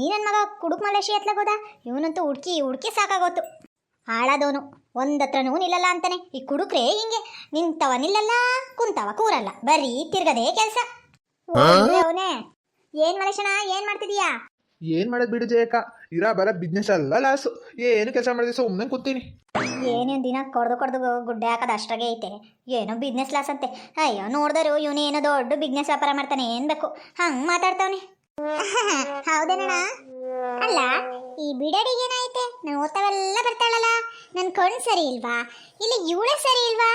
ಈ ನನ್ನ ಮಗ ಕುಡುಕ್ ಮಲೇಶಿ ಎತ್ಲಾಗೋದ ಇವನಂತೂ ಹುಡ್ಕಿ ಹುಡ್ಕಿ ಸಾಕಾಗೋತು. ಹಾಳಾದವನು ಒಂದತ್ರನೂ ನಿಲ್ಲಲ್ಲ ಅಂತಾನೆ. ಈ ಕುಡುಕ್ರೆ ಹಿಂಗೆ ನಿಂತವ ನಿಲ್ಲಲ್ಲ ಕುಂತವ ಕೂರಲ್ಲ. ಬರೀ ತಿರ್ಗದೇ ಕೆಲಸ. ಅವನೇ. ಏನ್ ಮಲೇಶನ ಏನ್ ಮಾಡ್ತಿದೀಯಾ? ಏನ್ ಮಾಡೋದ್ ಬಿಡು ಜಯಕ ಇರ ಬರ ಬಿಸ್ನೆಸ್ ಅಲ್ಲ ಲಾಸು. ಏನು ಕೆಲಸ ಮಾಡಿದೆ ಸುಮ್ಮನೆ ಕೂತೀನಿ. ಏನೇನ್ ದಿನ ಕೊಡ್ದು ಕೊಡ್ದು ಗುಡ್ಡೆ ಹಾಕೋದು ಅಷ್ಟಾಗೆ ಐತೆ. ಏನೋ ಬಿಸ್ನೆಸ್ ಲಾಸ್ ಅಂತೆ. ಅಯ್ಯೋ ನೋಡಿದ್ರು ಇವನೇನೋ ಏನೋ ದೊಡ್ಡ ಬಿಸ್ನೆಸ್ ವ್ಯಾಪಾರ ಮಾಡ್ತಾನೆ ಏನ್ ಬೇಕು ಹಂಗ್ ಮಾತಾಡ್ತಾವನೆ. ಹೌದೇನಣ್ಣ? ಅಲ್ಲ ಈ ಬಿಡಡಿಗೆ ಏನಾಯ್ತೆ ನಾನು ಓದ್ತಾವೆಲ್ಲ ಬರ್ತಾಳಲ್ಲ. ನನ್ನ ಕಣ್ಣು ಸರಿ ಇಲ್ವಾ? ಇಲ್ಲಿ ಇವಳೇ ಸರಿ ಇಲ್ವಾ?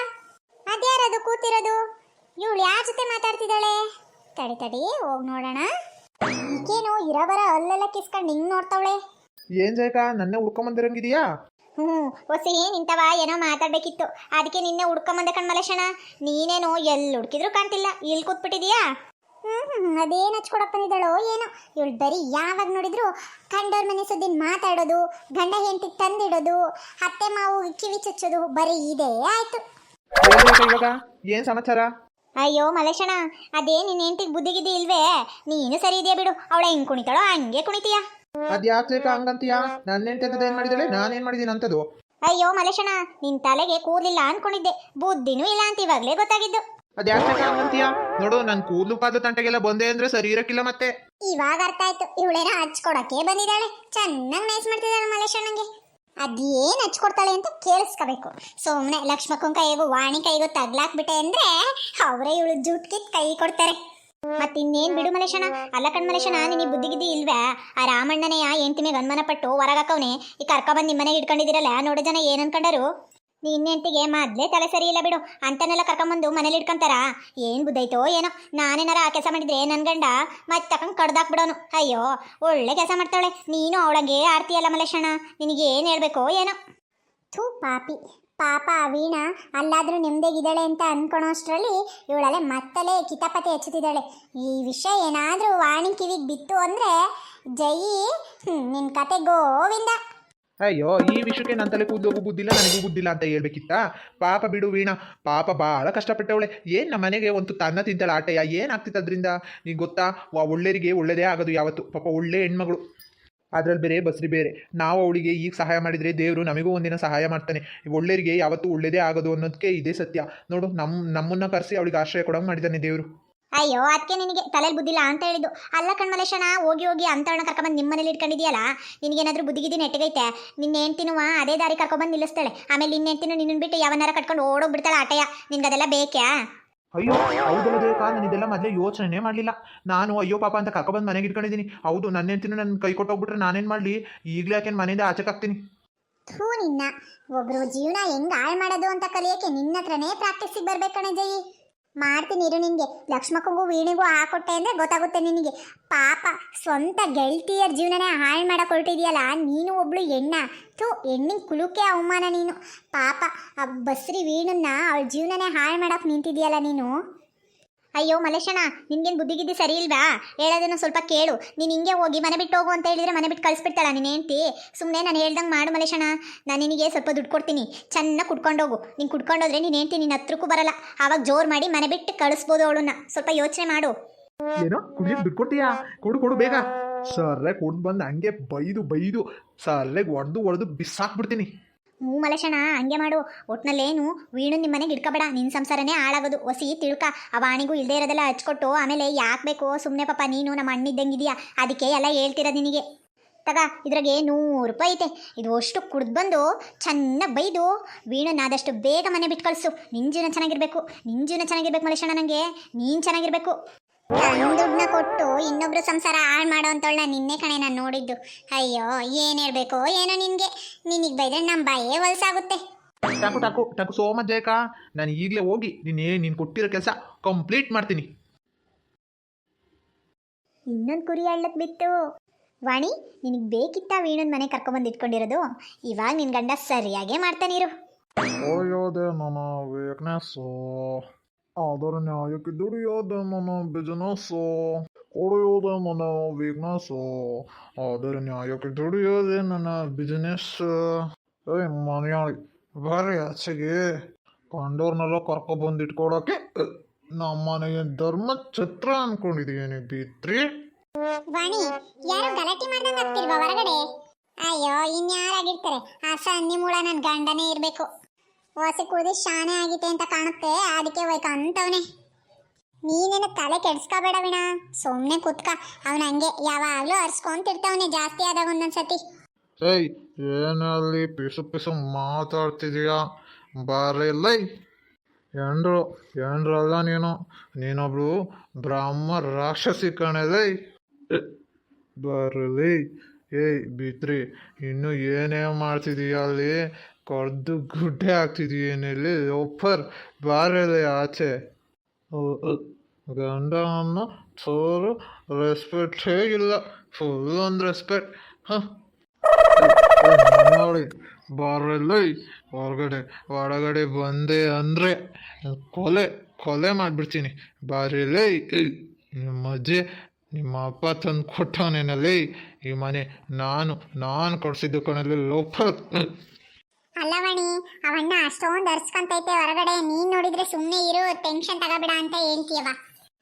ಅದ್ಯಾರದು ಕೂತಿರೋದು? ಇವಳು ಯಾರ ಜೊತೆ ಮಾತಾಡ್ತಿದ್ದಾಳೆ? ತಡಿ ತಡಿ ಹೋಗ್ ನೋಡೋಣ. ಈಕೇನು ಇರಬರ ಅಲ್ಲೆಲ್ಲ ಕಿಸ್ಕೊಂಡು ಹಿಂಗ್ ನೋಡ್ತಾವಳೆ? ಏನ್ ಜಯಕ ನನ್ನೇ ಹುಡ್ಕೊಂಬಂದಿರಂಗಿದೀಯಾ? ಹ್ಞೂ ಹೊಸಿ ನಿಂತವ ಏನೋ ಮಾತಾಡ್ಬೇಕಿತ್ತು. ಅದಕ್ಕೆ ನಿನ್ನೆ ಹುಡ್ಕೊಂಬಂದೆ ಕಣ್ಮಲೇಶಣ. ನೀನೇನು ಎಲ್ಲಿ ಹುಡುಕಿದ್ರು ಕಾಣ್ತಿಲ್ಲ. ಇಲ್ಲಿ ಕೂತ್ಬಿಟ್ಟಿದೀಯಾ? ಅದೇನು ಹಚ್ಕೊಡಕ್ ಬಂದಿದ್ದಾಳೋ ಏನೋ. ಇವಳು ಬರೀ ಯಾವಾಗ ನೋಡಿದ್ರು ಕಂಡವ್ರ ಮನೆ ಸುದ್ದಿನ ಮಾತಾಡೋದು ಗಂಡ ಹೆಂಡತಿ ತಂದಿಡೋದು ಅತ್ತೆ ಮಾವು ಕಿವಿ ಚುಚ್ಚೋದು ಬರೀ ಇದೆ ಆಯ್ತು. ಏನ್ ಇವಾಗ? ಏನ್ ಸಮಾಚಾರ? ಅಯ್ಯೋ ಮಲೇಶಣ ಅದೇ ನಿನ್ನ ಹೆಂಡತಿಗೆ ಬುದ್ಧಿಗಿದ್ದಿ ಇಲ್ವೇ? ನೀನು ಸರಿ ಇದೆಯಾ ಬಿಡು. ಅವಳ ಹೆಂಗ್ ಕುಣಿತಾಳೋ ಹಂಗೆ ಕುಣಿತೀಯಾ? ಹಂಗಂತೀಯ? ನನ್ನ ಹೆಂಡತಿ ಏನ್ ಮಾಡಿದಾಳೆ ನಾನೇನ್ ಮಾಡಿದೀನಿ ಅಂತದು ಅಯ್ಯೋ ಮಲೇಶಣ ನಿನ್ ತಲೆಗೆ ಕೂರ್ಲಿಲ್ಲ ಅನ್ಕೊಂಡಿದ್ದೆ. ಬುದ್ಧಿನೂ ಇಲ್ಲ ಅಂತ ಇವಾಗ್ಲೇ ಗೊತ್ತಾಗಿದ್ದು. ನೋಡು, ನನ್ ಕೂದಲು ಪಾದ ತಂಟೆಗೆಲ್ಲ ಬಂದೆ ಅಂದ್ರೆ ಸರಿ ಇರಕ್ಕಿಲ್ಲ ಮತ್ತೆ. ಇವಾಗ ಅರ್ಥ ಆಯ್ತು. ಇವಳೇನ ಹಚ್ಕೊಡಕ್ಕೆ ಬಂದಿದ್ದಾಳೆ. ಚೆನ್ನಾಗಿ ನೈಸ್ ಮಾಡ್ತಿದ್ದಾಳೆ ಮಲೇಶಣ್ಣಂಗೆ ಅದೇನು ಹಚ್ಕೊಡ್ತಾಳೆ ಅಂತ ಕೇಳಿಸ್ಕೋಬೇಕು. ಸುಮ್ಮನೆ ಲಕ್ಷ್ಮಕ್ಕನ ಕೈಗೂ ವಾಣಿ ಕೈಗೂ ತಗ್ಲಾಕ್ಬಿಟ್ಟೆ ಅಂದ್ರೆ ಅವರೇ ಇವಳು ಜೂಟ್ ಕಿತ್ ಕೈ ಕೊಡ್ತಾರೆ. ಮತ್ತಿನ್ನೇನ್ ಬಿಡು ಮಲೇಶನ ಅಲ್ಲ ಕಣ್ ಮಲೇಶನ ನಿನ್ನ ಬುದ್ಧಿಗಿದ್ದಿ ಇಲ್ವೇ? ಆ ರಾಮಣ್ಣನೇ ಆ ಹೆಂಡತಿ ಮೇಲೆ ಪಟ್ಟು ಹೊರಗಾಕವ್ನೆ ಈ ಕರ್ಕೊಬಂದು ಬಂದ್ ನಿಮ್ಮನೆ ಇಟ್ಕೊಂಡಿದ್ದೀರಲ್ಲ ನೋಡೋ ಜನ ಏನ್ ಅನ್ಕೊಂಡರು. ನಿನ್ನ ಮೊದಲೇ ತಲೆ ಸರಿ ಇಲ್ಲ ಬಿಡು. ಅಂತನೆಲ್ಲ ಕರ್ಕೊಂಬಂದು ಮನೇಲಿ ಇಟ್ಕೊಂತಾರ? ಏನು ಬುದ್ದೈತೋ ಏನೋ. ನಾನೇನಾರ ಆ ಕೆಲಸ ಮಾಡಿದ್ರೆ ನನ್ನ ಗಂಡ ಮತ್ತೆ ತಕೊಂಡ್ ಕಡ್ದಾಕ್ಬಿಡೋನು. ಅಯ್ಯೋ, ಒಳ್ಳೆ ಕೆಲಸ ಮಾಡ್ತಾಳೆ ನೀನು ಅವಳಂಗೆ ಆಡ್ತೀಯಲ್ಲ ಮಲೇಶಣ್ಣ ನಿನಗೆ ಏನ್ ಹೇಳಬೇಕು ಏನೋ. ಥೂ ಪಾಪಿ. ಪಾಪ ವೀಣಾ ಅಲ್ಲಾದರೂ ನೆಮ್ಮದಿಗಿದ್ದಾಳೆ ಅಂತ ಅನ್ಕೊಳೋ ಅಷ್ಟರಲ್ಲಿ ಇವಳಲ್ಲೇ ಮತ್ತಲೇ ಕಿತಾಪತಿ ಹೆಚ್ಚುತ್ತಿದ್ದಾಳೆ. ಈ ವಿಷಯ ಏನಾದರೂ ವಾಣಿ ಕಿವಿಗೆ ಬಿತ್ತು ಅಂದ್ರೆ ಜೈ ನಿನ್ನ ನಿನ್ ಕತೆ ಗೋವಿಂದ. ಅಯ್ಯೋ, ಈ ವಿಷಯಕ್ಕೆ ನನ್ನ ತಲೆ ಕೂದಲು ಬುದ್ಧಿಲ್ಲ ನನಗೂ ಬುದ್ಧಿಲ್ಲ ಅಂತ ಹೇಳ್ಬೇಕಿತ್ತಾ? ಪಾಪ ಬಿಡು ವೀಣಾ, ಪಾಪ ಭಾಳ ಕಷ್ಟಪಟ್ಟವಳೆ. ಏನು ನಮ್ಮ ಮನೆಗೆ ಒಂದು ತನ್ನ ತಿಂತಾಳೆ ಆಟಯ್ಯ, ಏನಾಗ್ತಿತ್ತು ಅದರಿಂದ? ನೀನು ಗೊತ್ತಾ, ವಾ ಒಳ್ಳೆಯರಿಗೆ ಒಳ್ಳೆಯದೇ ಆಗೋದು ಯಾವತ್ತು? ಪಾಪ ಒಳ್ಳೆ ಹೆಣ್ಮಗಳು. ಅದರಲ್ಲಿ ಬೇರೆ ಬಸ್ರಿ ಬೇರೆ. ನಾವು ಅವಳಿಗೆ ಈಗ ಸಹಾಯ ಮಾಡಿದರೆ ದೇವರು ನಮಗೂ ಒಂದಿನ ಸಹಾಯ ಮಾಡ್ತಾನೆ. ಒಳ್ಳೆಯರಿಗೆ ಯಾವತ್ತೂ ಒಳ್ಳೆಯದೇ ಆಗೋದು ಅನ್ನೋದಕ್ಕೆ ಇದೇ ಸತ್ಯ. ನೋಡು ನಮ್ಮ ನಮ್ಮನ್ನು ಕರೆಸಿ ಅವಳಿಗೆ ಆಶ್ರಯ ಕೊಡೋಂಗೆ ಮಾಡಿದ್ದಾನೆ ದೇವರು. ಅಯ್ಯೋ ಅದಕ್ಕೆ ನಿನಗೆ ತಲೆಯಲ್ಲಿ ಬುದ್ಧಿಲ್ಲ ಅಂತ ಹೇಳಿದ್ದು. ಅಲ್ಲ ಕಣ್ಮಲೇಶಣ ಹೋಗಿ ಹೋಗಿ ಅಂತವನ್ನ ಕರ್ಕೊಂಬಂದು ನಿಮ್ಮ ಮನೇಲಿ ಇಟ್ಕೊಂಡಿದ್ಯಲ್ಲ? ನಿನಗೇನಾದರೂ ಬುದ್ಧಿಗಿದ್ದಿ ನೆಟ್ಟಗೈತೆ? ನಿನ್ನ ಹೆಂಡ್ತಿನುವ ಅದೇ ದಾರಿ ಕರ್ಕೊಂಬಂದು ನಿಲ್ಲಿಸ್ತಾಳೆ. ಆಮೇಲೆ ನಿನ್ನ ಹೆಂಡ್ತಿನ ನಿನ್ನ ಬಿಟ್ಟು ಯಾವನಾರ ಕಟ್ಕೊಂಡು ಓಡೋಗ್ಬಿಡ್ತಾಳೆ ಆಟಯ ಅದೆಲ್ಲ ಬೇಕ್ಯಾ? ಅಯ್ಯೋ ಹೌದಲ್ಲ ಬೇಕಾ ನಾನು ಇದೆಲ್ಲ ಮೊದಲೇ ಯೋಚನೆ ಮಾಡಲಿಲ್ಲ. ನಾನು ಅಯ್ಯೋ ಪಾಪ ಅಂತ ಕರ್ಕೊಬಂದು ಮನೆಗೆ ಇಟ್ಕೊಂಡಿದ್ದೀನಿ. ಹೌದು ನನ್ನ ಹೆಂಡ್ತಿನೂ ನನ್ನ ಕೈ ಕೊಟ್ಟೋಗ್ಬಿಟ್ರೆ ನಾನೇನು ಮಾಡಲಿ? ಈಗಲೇ ಯಾಕೆ ಮನೆಯಿಂದ ಆಚೆಗೆ ಹಾಕ್ತೀನಿ. ಥೂ ನಿನ್ನ. ಒಬ್ರು ಜೀವನ ಹೆಂಗ್ ಹಾಳು ಮಾಡೋದು ಅಂತ ಕಲಿಯಕ್ಕೆ ನಿನ್ನ ಹತ್ರನೇ ಪ್ರಾಕ್ಟೀಸಿಗೆ ಬರ್ಬೇಕಣ ಜೈ ಮಾಡ್ತೀನಿ ಇರು ನಿನಗೆ. ಲಕ್ಷ್ಮಕ್ಕಂಗೂ ವೀಣಿಗೂ ಹಾಕೊಟ್ಟೆ ಅಂದರೆ ಗೊತ್ತಾಗುತ್ತೆ ನಿನಗೆ. ಪಾಪ, ಸ್ವಂತ ಗೆಳತಿಯರ್ ಜೀವನನೇ ಹಾಳು ಮಾಡೋಕೆ ಹೊರಟಿದ್ಯಲ್ಲ, ನೀನು ಒಬ್ಳು ಹೆಣ್ಣ. ಥೂ, ಹೆಣ್ಣಿನ ಕುಲುಕೆ ಅವಮಾನ ನೀನು. ಪಾಪ, ಆ ಬಸ್ರಿ ವೀಣನ್ನ ಅವಳ ಜೀವನನೇ ಹಾಳು ಮಾಡೋಕೆ ನಿಂತಿದೆಯಲ್ಲ ನೀನು. ಅಯ್ಯೋ ಮಲೇಶಣ್ಣ ನಿನ್ಗೇನು ಬುದ್ಧಿಗಿದ್ದಿ ಸರಿ ಇಲ್ವಾ? ಹೇಳೋದನ್ನ ಸ್ವಲ್ಪ ಕೇಳು. ನೀನು ಹಿಂಗೆ ಹೋಗಿ ಮನೆ ಬಿಟ್ಟು ಹೋಗು ಅಂತ ಹೇಳಿದ್ರೆ ಮನೆ ಬಿಟ್ಟು ಕಳಿಸ್ಬಿಡ್ತಾಳ ನೀನು ಹೆಂಡ್ತಿ. ಸುಮ್ಮನೆ ನಾನು ಹೇಳ್ದಂಗೆ ಮಾಡು ಮಲೇಶಣ್ಣ ನಾನು ನಿನಗೆ ಸ್ವಲ್ಪ ದುಡ್ಡು ಕೊಡ್ತೀನಿ. ಚೆನ್ನಾಗಿ ಕುಡ್ಕೊಂಡೋಗು ನೀನು ಕುಡ್ಕೊಂಡೋದ್ರೆ ನೀನು ಹೆಂಡ್ತಿ ನಿನ್ನ ಹತ್ರಕ್ಕೂ ಬರಲ್ಲ. ಆವಾಗ ಜೋರು ಮಾಡಿ ಮನೆ ಬಿಟ್ಟು ಕಳಿಸ್ಬೋದು ಅವಳನ್ನ. ಸ್ವಲ್ಪ ಯೋಚನೆ ಮಾಡು. ಏನೋ ಕುಡಿಯಕ್ಕೆ ದುಡ್ಡು ಕೊಡ್ತೀಯಾ? ಕೊಡು ಕೊಡು, ಬೇಗ. ಸರ್ರೆ ಬಂದು ಹಂಗೆ ಬೈದು ಬೈದು ಸರ್ರೆಗೆ ಒಡೆದು ಒಡೆದು ಬಿಸಾಕ್ಬಿಡ್ತೀನಿ. ಹ್ಞೂ ಮಲಶಣ, ಹಂಗೆ ಮಾಡು. ಒಟ್ನಲ್ಲೇನು ವೀಣು ನಿಮ್ಮ ಮನೆಗೆ ಇಟ್ಕೊಬೇಡ ನಿನ್ನ ಸಂಸಾರನೇ ಹಾಳಾಗೋದು. ಒಸಿ ತಿಳ್ಕ. ಆ ವಾಣಿಗೂ ಇಲ್ಲದೆ ಇರೋದೆಲ್ಲ ಹಚ್ಕೊಟ್ಟು, ಆಮೇಲೆ ಯಾಕೆ ಬೇಕು? ಸುಮ್ಮನೆ ಪಾಪ ನೀನು ನಮ್ಮ ಅಣ್ಣಿದ್ದಂಗಿದೆಯಾ ಅದಕ್ಕೆ ಎಲ್ಲ ಹೇಳ್ತಿರೋದು ನಿನಗೆ. ತಗ, ಇದ್ರಾಗೆ ನೂರು ರೂಪಾಯಿ ಐತೆ. ಇದು ಅಷ್ಟು ಕುಡ್ದು ಬಂದು, ಚೆನ್ನಾಗಿ ಬೈದು ವೀಣನ್ನ ಆದಷ್ಟು ಬೇಗ ಮನೆ ಬಿಟ್ಟು ಕಳಿಸು. ನಿನ್ನ ಜೀವನ ಚೆನ್ನಾಗಿರ್ಬೇಕು. ನಿನ್ನ ಜೀವನ ಚೆನ್ನಾಗಿರ್ಬೇಕು ಮಲೇಶಣ್ಣ ನನಗೆ ನೀನು ಚೆನ್ನಾಗಿರ್ಬೇಕು. ನನ್ನ ದುಡ್ಡನ್ನ ಕೊಟ್ಟು ಇನ್ನೊಬ್ರು ಸಂಸಾರ ಹಾಳು ಮಾಡೋ ಅಂತವಳ ನಿನ್ನೆ ಕಣೆ ನಾನು ನೋಡಿದ್ದು. ಅಯ್ಯೋ ಏನು ಹೇಳ್ಬೇಕು ಏನೋ ನಿನಗೆ. ನಿನಗೆ ಬೈದ್ರೆ ನಮ್ಮ ಬಾಯೇ ಹೊಲಸಾಗುತ್ತೆ. ಟಾಕು ಟಾಕು ಟಾಕು ಸೋಮ ಜಯಕ ನಾನು ಈಗಲೇ ಹೋಗಿ ನೀನು ಏನು ನೀನು ಕೊಟ್ಟಿರೋ ಕೆಲಸ ಕಂಪ್ಲೀಟ್ ಮಾಡ್ತೀನಿ. ಇನ್ನೊಂದು ಕುರಿ ಹಳ್ಳಕ್ಕೆ ಬಿತ್ತು ವಾಣಿ ನಿನಗೆ ಬೇಕಿತ್ತ ವೀಣನ್ ಮನೆ ಕರ್ಕೊಂಬಂದು ಇಟ್ಕೊಂಡಿರೋದು? ಇವಾಗ ನಿನ್ನ ಗಂಡ ಸರಿಯಾಗೇ ಮಾಡ್ತಾನಿರು ಒಯ್ಯೋದೆ ನನ್ನ ವೀಕ್ನೆಸ್ಸು ಅದರ ನ್ಯಾಯಕ್ಕೆ ದುಡಿಯೋದೆ ನನ್ನ ಬಿಸ್ನೆಸ್ಸು ಹೊಡೆಯೋದೆ ನನ್ನ ವೀಕ್ನೆಸ್ಸು ಅದರ ನ್ಯಾಯಕ್ಕೆ ದುಡಿಯೋದೆ ನನ್ನ ಬಿಸ್ನೆಸ್ ಏಯ್ ಮನೆಯಾಳಿ ಬರ್ರಿ ಆಚೆಗೆ ಕಂಡೋರ್ನೆಲ್ಲ ಕರ್ಕೊಬಂದು ಇಟ್ಕೊಡೋಕೆ ನಮ್ಮ ಮನೆಗೆ ಧರ್ಮ ಛತ್ರ ಅನ್ಕೊಂಡಿದ್ದೀನಿ ಬಿತ್ರಿ ವಾಣಿ ಯಾರು ಗಲಾಟೆ ಮಾಡ್ದಂಗ ಹೊರಗಡೆ ಅಯ್ಯೋ ಇನ್ಯಾರಾಗಿರ್ತಾರೆ ಆ ಸನ್ನಿ ಮೂಳ ನನ್ ಗಂಡನೇ ಇರ್ಬೇಕು ವಾಸಿ ಕೂದಿ ಶಾನೆ ಆಗಿತ್ತೆ ಅಂತ ಕಾಣುತ್ತೆ. ಅದಕ್ಕೆ ವೈಕ ಅಂತವನೆ. ನೀನೇನ ತಲೆ ಕೆಡ್ಸ್ಕೋಬೇಡ ವಿಣ. ಸುಮ್ಮನೆ ಕುತ್ಕ. ಅವನ ಹಂಗೆ ಯಾವಾಗ್ಲೂ ಅರ್ಸ್ಕೊಂತಿರ್ತಾವನೆ ಜಾಸ್ತಿ ಆದಾಗ ಒಂದೊಂದ್ಸತಿ ಏಯ್, ಏನಲ್ಲಿ ಪಿಸು ಪಿಸು ಮಾತಾಡ್ತಿದೀಯಾ? ಬಾರಿಲ್ಲೈ ಎಂಡ್ರು ಎಂಡ್ರಲ್ಲ ನೀನು? ನೀನೊಬ್ಳು ಬ್ರಾಹ್ಮ ರಾಕ್ಷಸಿ ಕಣಲೈ. ಬರಲಿ. ಏಯ್ ಬಿತ್ರಿ ಇನ್ನು ಏನೇ ಮಾಡ್ತಿದೀಯ ಅಲ್ಲಿ? ಕೊಡ್ದು ಗುಡ್ಡೆ ಹಾಕ್ತಿದೀಯೇನಿಲ್ಲಿ ಒಪ್ಪರ್ ಬಾರಲಿ ಆಚೆ. ಗಂಡ ಅಮ್ಮ, ಚೂರು ರೆಸ್ಪೆಕ್ಟೇ ಇಲ್ಲ. ಫುಲ್ ಒಂದು ರೆಸ್ಪೆಕ್ಟ್ ಹಾಂ. ನೋಡಿ ಬಾರಲ್ಲಿ ಹೊರಗಡೆ ಒಳಗಡೆ ಬಂದೆ ಅಂದರೆ ಕೊಲೆ ಕೊಲೆ ಮಾಡಿಬಿಡ್ತೀನಿ. ಬಾರಿಲೇ ನಿಮ್ಮ ಅಜ್ಜಿ ನಿಮ್ಮ ಅಪ್ಪ ತಂದು ಕೊಟ್ಟವನೇನಲ್ಲಿ ಈ ಮನೆ ನಾನು ನಾನು ಕೊಡಿಸಿದ್ದು ಕಣಲ್ಲಿ ಲೋಪ. ಅಲ್ಲವಣಿ ಅವನ್ನ ಅಷ್ಟೊಂದು ಅರ್ಸ್ಕೊಂತೈತೆ ಹೊರಗಡೆ. ನೀನ್ ನೋಡಿದ್ರೆ ಸುಮ್ಮನೆ ಇರು ಟೆನ್ಷನ್ ತಗೋಬೇಡ ಅಂತ ಹೇಳ್ತೀಯವ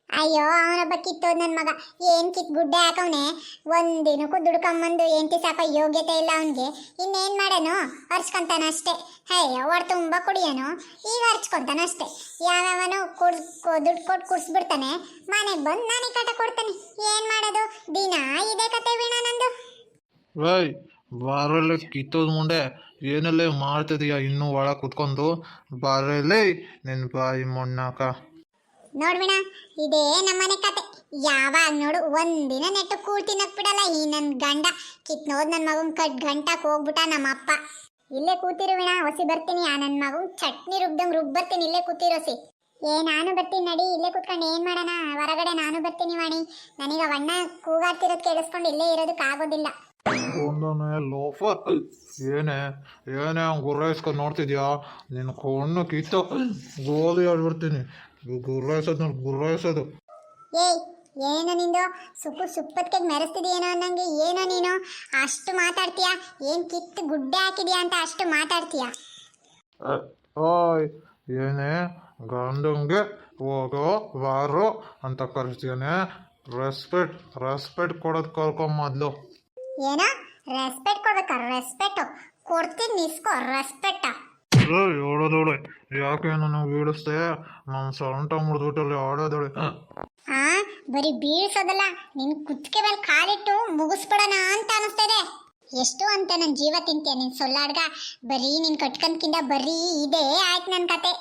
ಅಯ್ಯೋ, ಅವನೊಬ್ಬ ಕಿತ್ತು ನನ್ನ ಮಗ. ಏನು ಕಿತ್ ಗುಡ್ಡೆ ಹಾಕವ್ನೆ? ಒಂದಿನಕ್ಕೂ ದುಡ್ಕೊಂಬಂದು ಎಂಟಿ ಸಾಕ ಯೋಗ್ಯತೆ ಇಲ್ಲ ಅವನ್ಗೆ. ಇನ್ನೇನ್ ಮಾಡೋನು? ಹರ್ಚ್ಕೊಂತಾನ ಅಷ್ಟೇ. ಅಯ್ಯೋ ಹೊಡ್ ತುಂಬ ಕುಡಿಯೋನು. ಈಗ ಹರ್ಚ್ಕೊಂತಾನ ಅಷ್ಟೇ. ಯಾವ್ಯಾವನು ಕುಡ್ ದುಡ್ಡು ಕೊಟ್ಟು ಕುಡಿಸ್ಬಿಡ್ತಾನೆ. ಮನೆಗೆ ಬಂದು ನಾನೇ ಕಟ ಕೊಡ್ತಾನೆ. ಏನ್ ಮಾಡೋದು? ದಿನ ಇದೇ ಕತೆ ವೀಣ ನಂದು. ವೈ ಬಾರಲ್ಲೇ ಕಿತ್ತೋದ್ ಮುಂಡೆ ಏನಲ್ಲೇ ಮಾಡ್ತಿದೀಯ? ಇನ್ನೂ ಒಳ ಕುತ್ಕೊಂಡು. ಬಾರಲ್ಲೇ ನಿನ್ನ ಬಾಯಿ ಮೊಣ್ಣಾಕ. ನೋಡ್ಬಿಣ ಇದೇ ನಮ್ಮನೆ ಕತೆ. ಯಾವಾಗ ನೋಡು ಒಂದಿನ ನೆಟ್ಟು ಕೂಳ್ ತಿನ್ನಕ್ ಬಿಡಲ್ಲ ಈ ನನ್ನ ಗಂಡ. ಕಿತ್ನೋದ್ ನನ್ನ ಮಗು ಕಟ್ ಗಂಟಕ್ ಹೋಗ್ಬಿಟ್ಟ ನಮ್ಮ ಅಪ್ಪ. ಇಲ್ಲೇ ಕೂತಿರುವಿಣ ಹೊಸಿ ಬರ್ತೀನಿ. ಆ ನನ್ನ ಮಗು ಚಟ್ನಿ ರುಬ್ದಂಗ್ ರುಬ್ ಬರ್ತೀನಿ ಇಲ್ಲೇ ಕೂತಿರೋಸಿ ಏ, ನಾನು ಬರ್ತೀನಿ ನಡಿ, ಇಲ್ಲೇ ಕೂತ್ಕೊಂಡು ಏನ್ ಮಾಡೋಣ? ಹೊರಗಡೆ ನಾನು ಬರ್ತೀನಿ ವಾಣಿ. ನನಗ ಅವಣ್ಣ ಕೂಗಾಡ್ತಿರೋದ್ ಕೇಳಿಸ್ಕೊಂಡು ಇಲ್ಲೇ ಇರೋದಕ್ಕೆ ಆಗೋದಿಲ್ಲ. ಲೋಫರ್ ಏನೇ ಏನೇ ಗುರ್ರೈಸ್ಕೊಂಡು ನೋಡ್ತಿದ್ಯಾ? ನಿನ್ನ ಕಣ್ಣು ಕಿತ್ತು ಗೋಲಿ ಆಡ್ಬಿಡ್ತೀನಿ ಗುರ್ರಾಯಿಸೋದು ನೋಡಿ ಗುರ್ರಾಯಿಸೋದು ಏಯ್ ಏನೋ ನಿಂದು? ಸುಪ್ಪು ಸುಪ್ಪತ್ಕೆ ಮೆರೆಸ್ತಿದೀಯೇನೋ ಅನ್ನಂಗೆ ಏನೋ ನೀನು? ಅಷ್ಟು ಮಾತಾಡ್ತೀಯಾ? ಏನ್ ಕಿತ್ತು ಗುಡ್ಡೆ ಹಾಕಿದ್ಯಾ ಅಂತ ಅಷ್ಟು ಮಾತಾಡ್ತೀಯಾ? ಓಯ್ ಏನೇ? ಗಂಡಂಗೆ ಹೋಗೋ ಬಾರು ಅಂತ ಕರಿಸ್ತೀನಿ ರೆಸ್ಪೆಕ್ಟ್ ರೆಸ್ಪೆಕ್ಟ್ ಕೊಡೋದು ಕರ್ಕೊಂಬದ್ಲು ಏನೋ? ರೆಸ್ಪೆಕ್ಟ್ ಕೊಡ್ಬೇಕಾ? ರೆಸ್ಪೆಕ್ಟ್. ಕೊಡ್ತೀನಿ ನಿಸ್ಕೋ ರೆಸ್ಪೆಕ್ಟ್. ಹೇಳೋದೋಳೆ ಯಾಕೆ ನಾನು ಬೀಳಿಸ್ದೆ ನನ್ನ ಸೊಂಟ ಮುರಿದ್ಬಿಟ್ಟಲ್ಲಿ ಆಡೋದವಳೆ ಆ ಬರೀ ಬೀಳ್ಸೋದಲ್ಲ ನಿನ್ ಕುತ್ತಿಗೆ ಮೇಲೆ ಕಾಲಿಟ್ಟು ಮುಗಿಸ್ಬಿಡೋಣ ಅಂತ ಅನಿಸ್ತಿದೆ. ಎಷ್ಟು ಅಂತ ನನ್ನ ಜೀವ ತಿಂತೀಯ ನಿನ್ ಸೊಲ್ಲಾಡ್ಗ ಬರೀ ನಿನ್ ಕಟ್ಕಂದ್ಕಿಂತ ಬರೀ ಇದೇ ಆಯ್ತು ನನ್ನ ಕತೆ.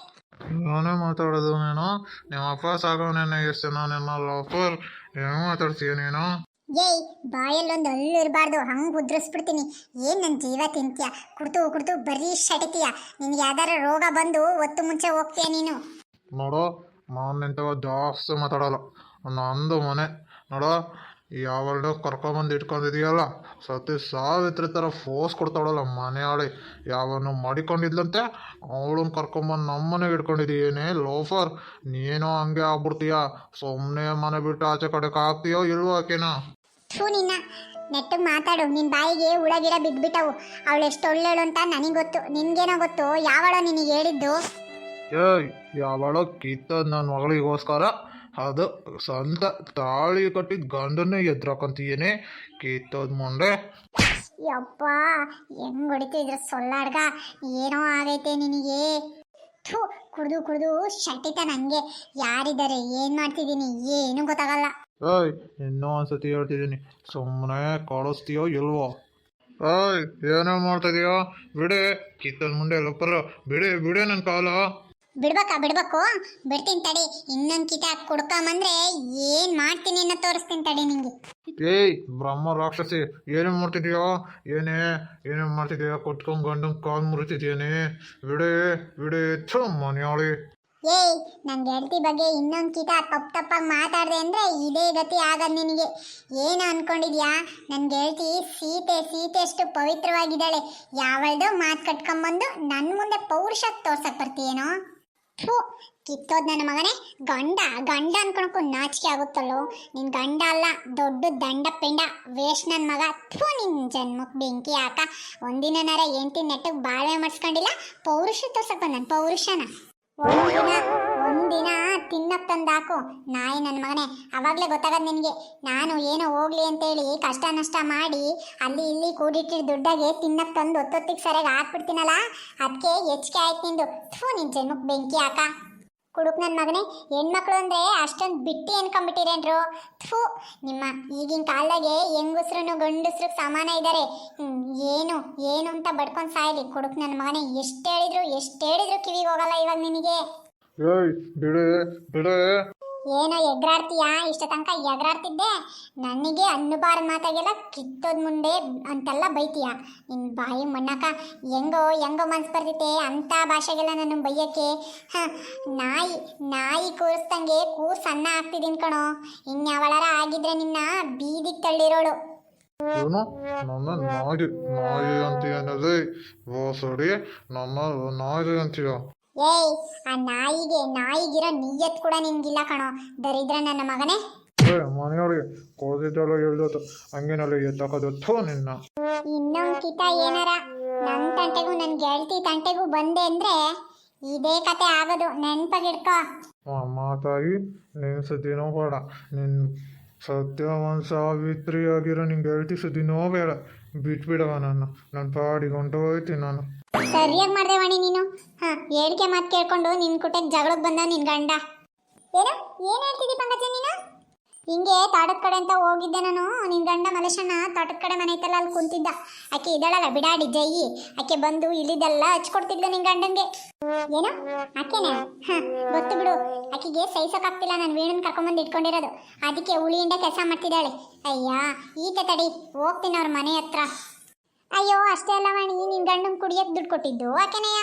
ಏನೇ ಮಾತಾಡೋದು ನೀನು? ನಿಮ್ಮ ಅಪ್ಪ ಸಾಗವನೇನೆ ಎಷ್ಟು ನಾನೆಲ್ಲ ಲಾಫರ್ ಏನು ಮಾತಾಡ್ತೀಯ ನೀನು? ಏಯ್, ಬಾಯಲ್ಲೊಂದು ಹಲ್ಲು ಇರಬಾರ್ದು. ಹಂಗೆ ಉದ್ರಿಸ್ಬಿಡ್ತೀನಿ. ಏನು ನನ್ನ ಜೀವ ತಿಂತೀಯ? ಕುಡ್ತು ಕುಡ್ತು ಬರೀ ಶಡಿತೀಯ ನಿನ್ಗೆ ಯಾವ್ದಾರ ರೋಗ ಬಂದು ಒತ್ತು ಮುಂಚೆ ಹೋಗ್ತೀಯ ನೀನು? ನೋಡು ನಾನು ನಿಂತವ ಜಾಸ್ತಿ ಮಾತಾಡಲ್ಲ. ನಂದು ಮನೆ. ನೋಡು ಯಾವಲ್ಡೋ ಕರ್ಕೊಂಬಂದು ಇಟ್ಕೊಂಡಿದೀಯಲ್ಲ? ಸತಿ ಸಾವಿತ್ರಿ ಥರ ಫೋರ್ಸ್ ಕೊಡ್ತಾವಳಲ್ಲ ಮನೆ ಆಳಿ ಯಾವನು ಮಾಡಿಕೊಂಡಿದ್ಲಂತೆ ಅವಳನ್ನ ಕರ್ಕೊಂಬಂದು ನಮ್ಮ ಮನೆಗೆ ಇಟ್ಕೊಂಡಿದೀಯೇನೆ ಲೋಫರ್? ನೀನು ಹಂಗೆ ಆಗ್ಬಿಡ್ತೀಯ? ಸುಮ್ಮನೆ ಮನೆ ಬಿಟ್ಟು ಆಚೆ ಕಡೆ ಹಾಕ್ತೀಯೋ ಇಲ್ವೋ ಆಕೆನಾ? ಥೂ ನಿನ್ನ. ನೆಟ್ಟಿಗೆ ಮಾತಾಡು. ನಿನ್ನ ಬಾಯಿಗೆ ಉಳಗಿರ ಬಿದ್ಬಿಟ್ಟವು. ಅವಳು ಎಷ್ಟು ಒಳ್ಳೆಳು ಅಂತ ನನಗೆ ಗೊತ್ತು. ನಿನ್ಗೇನೋ ಗೊತ್ತು? ಯಾವಳೋ ನಿನಗೆ ಹೇಳಿದ್ದು? ಏಯ್ ಯಾವಳೋ ಕಿತ್ತದ ನನ್ನ ಮಗಳಿಗೋಸ್ಕರ. ಅದು ಸ್ವಂತ ತಾಳಿ ಕಟ್ಟಿದ ಗಂಡನ್ನೇ ಎದ್ರಾಕೊಂತೀಯೇನೆ? ಕಿತ್ತೋದ್ ಮುಂಡೆ ಯಪ್ಪ ಹೆಂಗ್ ಹೊಡಿತಿದ್ರ ಸೊಲ್ಲಾಡ್ಗ? ಏನೋ ಆಗೈತೆ ನಿನಗೆ? ಥೂ ಕುಡ್ದು ಕುಡ್ದು ಶಟಿತ ನಂಗೆ. ಯಾರಿದ್ದಾರೆ ಏನ್ ಮಾಡ್ತಿದ್ದೀನಿ ಏನು ಗೊತ್ತಾಗಲ್ಲ. ಏಯ್ ಇನ್ನೂ ಒಂದ್ಸತಿ ಹೇಳ್ತಿದ್ದೀನಿ. ಸುಮ್ಮನೆ ಕಳಿಸ್ತೀಯೋ ಇಲ್ವೋ? ಏಯ್ ಏನೇ ಮಾಡ್ತಿದೀಯೋ? ಬಿಡೆ ಕಿತ್ತದ ಮುಂಡೆ ಲಪ್ಪರ ಬಿಡಿ ಬಿಡೆ ನನ್ನ ಕಾಲ. ಬಿಡ್ಬೇಕಾ ಬಿಡ್ಬೇಕು. ಬಿಡ್ತೀನಿ ತಡಿ. ಇನ್ನೊಂದು ಕಿತ ಕುಡ್ಕೊಂಬಂದ್ರೆ ಏನು ಮಾಡ್ತೀನಿ ಅನ್ನೋ ತೋರಿಸ್ತೀನಿ ತಡಿ ನಿಂಗೆ. ಏಯ್ ಬ್ರಹ್ಮ ರಾಕ್ಷಸಿ ಏನು ಮಾಡ್ತಿದ್ಯೋ? ಏನೇ ಏನೇ ಮಾಡ್ತಿದ್ಯೋ? ಕೊಟ್ಕೊಂಡ್ ಗಂಡನ್ ಕಾಲ್ ಮುರಿತಿದ್ಯೇನೆ? ಬಿಡಿ ಬಿಡಿ ಛು ಮನೆಯಾಳಿ. ಏಯ್ ನನ್ನ ಗೆಳತಿ ಬಗ್ಗೆ ಇನ್ನೊಂದು ಕಿತ ತಪ್ಪು ತಪ್ಪಾಗಿ ಮಾತಾಡಿದೆ ಅಂದರೆ ಇದೇ ಗತಿ ಆಗದ್ ನಿನಗೆ. ಏನು ಅನ್ಕೊಂಡಿದ್ಯಾ? ನನ್ನ ಗೆಳತಿ ಸೀತೆ ಸೀತೆ ಅಷ್ಟು ಪವಿತ್ರವಾಗಿದ್ದಾಳೆ. ಯಾವಳ್ದೋ ಮಾತು ಕಟ್ಕೊಂಬಂದು ನನ್ನ ಮುಂದೆ ಪೌರುಷ ತೋರ್ಸಕ್ ಬರ್ತೀಯೇನೋ? ಥೂ, ಕಿತ್ತೋದ್ ನನ್ನ ಮಗನೇ. ಗಂಡ ಗಂಡ ಅನ್ಕೊಳಕ್ಕೂ ನಾಚಿಕೆ ಆಗುತ್ತಲ್ಲೋ. ನಿನ್ ಗಂಡ ಅಲ್ಲ, ದೊಡ್ಡ ದಂಡ ಪಿಂಡ ವೇಸ್ಟ್ ನನ್ನ ಮಗ. ಥೂ, ನಿನ್ ಜನ್ಮಕ್ಕೆ ಬೆಂಕಿ ಹಾಕ. ಒಂದಿನನಾರ ಎಂಟಿ ನೆಟ್ಟಗೆ ಬಾಳ್ವೆ ಮಾಡಿಸ್ಕೊಂಡಿಲ್ಲ, ಪೌರುಷ ತೋರ್ಸಕ್ ಬಂದನ್, ಪೌರುಷನ. ಒಂದಿನ ಒಂದಿನ ತಿನ್ನಕ್ ತಂದಾಕು. ನಾಯಿ ನನ್ನ ಮಗನೇ, ಅವಾಗಲೇ ಗೊತ್ತಾಗದ್ ನಿನಗೆ. ನಾನು ಏನೋ ಹೋಗ್ಲಿ ಅಂತೇಳಿ ಕಷ್ಟ ನಷ್ಟ ಮಾಡಿ ಅಲ್ಲಿ ಇಲ್ಲಿ ಕೂಡಿಟ್ಟಿ ದುಡ್ಡಾಗೆ ತಿನ್ನಕ್ ತಂದು ಒತ್ತೊತ್ತಿಗೆ ಸರಿಯಾಗಿ ಹಾಕ್ಬಿಡ್ತೀನಲ್ಲ? ಅದಕ್ಕೆ ಹೆಚ್ಚಿಗೆ ಆಯ್ತು ನಿಂದು. ಥೂ, ನಿನ್ ಜನ್ಮಕ್ಕೆ ಬೆಂಕಿ ಹಾಕ. ಕುಡುಕ್ ನನ್ನ ಮಗನೇ, ಹೆಣ್ಮಕ್ಳು ಅಂದ್ರೆ ಅಷ್ಟೊಂದು ಬಿಟ್ಟಿ ಅನ್ಕೊಂಬಿಟ್ಟಿರೇನ್ರು ಥೂ, ನಿಮ್ಮ ಈಗಿನ ಕಾಲದಾಗೆ ಹೆಂಗಸ್ರು ಗಂಡಸ್ರು ಸಮಾನ ಇದ್ದಾರೆ ಏನು ಏನು ಅಂತ ಬಡ್ಕೊಂಡು ಸಾಯಲಿ. ಕುಡುಕ್ ನನ್ನ ಮಗನೇ, ಎಷ್ಟು ಹೇಳಿದ್ರು ಎಷ್ಟು ಹೇಳಿದ್ರು ಕಿವಿಗೆ ಹೋಗಲ್ಲ ಇವಾಗ ನಿನಗೆ. ಏಯ್ ಬಿಡು ಬಿಡು. ಏನೋ ಎಗ್ರಾಡ್ತೀಯಾ ಇಷ್ಟ ತನಕ ಎಗ್ರಾಡ್ತಿದ್ದೆ ನನಗೆ ಅನ್ನಬಾರ ಮಾತಾಗೆಲ್ಲ ಕಿತ್ತೋದ್ ಮುಂದೆ ಅಂತೆಲ್ಲ ಬೈತೀಯ. ನಿನ್ನ ಬಾಯಿ ಮಣ್ಣಾಕ ಹೆಂಗೋ ಹೆಂಗೋ ಮನ್ಸು ಬರ್ತೈತೆ ಅಂಥ ಭಾಷೆಗೆಲ್ಲ ನನ್ನ ಬೈಯಕ್ಕೆ. ಹ ನಾಯಿ ನಾಯಿ ಕೂರಿಸ್ದಂಗೆ ಕೂರ್ ಸಣ್ಣ ಆಗ್ತಿದ್ದೀನಿ ಕಣೋ. ಇನ್ಯಾವಳಾರ ಆಗಿದ್ರೆ ನಿನ್ನ ಬೀದಿಗೆ ತಳ್ಳಿರೋಳು. ಏನು? ನನ್ನ ನಾಯಿ ನಾಯಿ ಅಂತೀಯ ಅನ್ನೋದೇ. ಸರಿ. ನನ್ನ ನಾಯಿ ಅಂತೀಯ. ಏಯ್ ಆ ನಾಯಿಗೆ ನಾಯಿಗಿರೋ ನಿಯತ್ ಕೂಡ ನಿನ್ಗಿಲ್ಲ ಕಣೋ. ದರಿದ್ರ ನನ್ನ ಮಗನೇ. ಮನೆಯವ್ರಿಗೆ ಕೋದಿದ್ದಲ್ಲೋ ಹೇಳ್ದೋತು ಹಂಗೇನಲ್ಲ ಎತ್ತಕೋದು ಥೋ ನಿನ್ನ. ಇನ್ನೊಂದು ಕಿತ ಏನಾರ? ನನ್ ತಂಟೆಗೂ ನನ್ನ ಗೆಳತಿ ತಂಟೆಗೂ ಬಂದೆ ಅಂದ್ರೆ ಇದೇ ಕತೆ ಆಗೋದು. ನೆನ್ಪಾಗಿಡ್ಕೋ. ಮಾತಾಗಿ ನಿನ್ನ ಸುದ್ದಿನೂ ಬೇಡ. ನಿನ್ನ ಸತ್ಯವಂತ ಸಾವಿತ್ರಿಯಾಗಿರೋ ನಿಂಗೆ ಹೇಳ್ತಿ ಸುದ್ದಿನೂ ಬೇಡ. ಬಿಟ್ಬಿಡವ ನನ್ನ. ನನ್ನ ಪಾಡಿಗೆ ಹೊಂಟೋಯ್ತೀನಿ ನಾನು. ಸರಿಯಾಗಿ ಮಾಡ್ದೆ ವಾಣಿ ನೀನು. ಹಾ ಹೇಳಿಕೆ ಮಾತು ಕೇಳ್ಕೊಂಡು ನಿನ್ ಕುಟಕ್ಕೆ ಜಗಳಕ್ಕೆ ಬಂದ ನಿನ್ ಗಂಡ. ಏನು? ಏನ್ ಹೇಳ್ತಿದ್ದಿ ಪಂಕಜ ನೀನು? ಹಿಂಗೆ ತಾಟದ ಕಡೆ ಅಂತ ಹೋಗಿದ್ದೆ ನಾನು. ನಿನ್ ಗಂಡ ಮಲೇಶಣ್ಣ ತೋಟದ ಕಡೆ ಮನೆ ಐತಲ್ಲ ಅಲ್ಲಿ ಕುಂತಿದ್ದ. ಆಕೆ ಇದ್ದಾಳಲ್ಲ, ಬಿಡಾಡಿ ಜೈ ಆಕೆ ಬಂದು ಇಲ್ಲಿದೆಲ್ಲ ಹಚ್ಕೊಡ್ತಿದ್ಲು ನಿನ್ ಗಂಡಂಗೆ ಏನೋ? ಆಕೆನೆ? ಹ, ಗೊತ್ತು ಬಿಡು. ಆಕೆಗೆ ಸಹಿಸೋಕ್ಕಾಗ್ತಿಲ್ಲ ನಾನು ವೀಣನ್ ಕರ್ಕೊಂಬಂದು ಇಟ್ಕೊಂಡಿರೋದು. ಅದಕ್ಕೆ ಉಳಿಯಿಂದ ಕೆಲಸ ಮಾಡ್ತಿದ್ದಾಳೆ. ಅಯ್ಯ ಈತ ತಡಿ. ಹೋಗ್ತೀನಿ ಅವ್ರ ಮನೆ ಹತ್ರ. ಅಯ್ಯೋ, ಅಷ್ಟೇ ಅಲ್ಲ ವಾಣಿ. ನಿನ್ ಗಂಡನ್ ಕುಡಿಯಕ್ ದುಡ್ಡು ಕೊಟ್ಟಿದ್ದು. ಆಕೆನೆಯ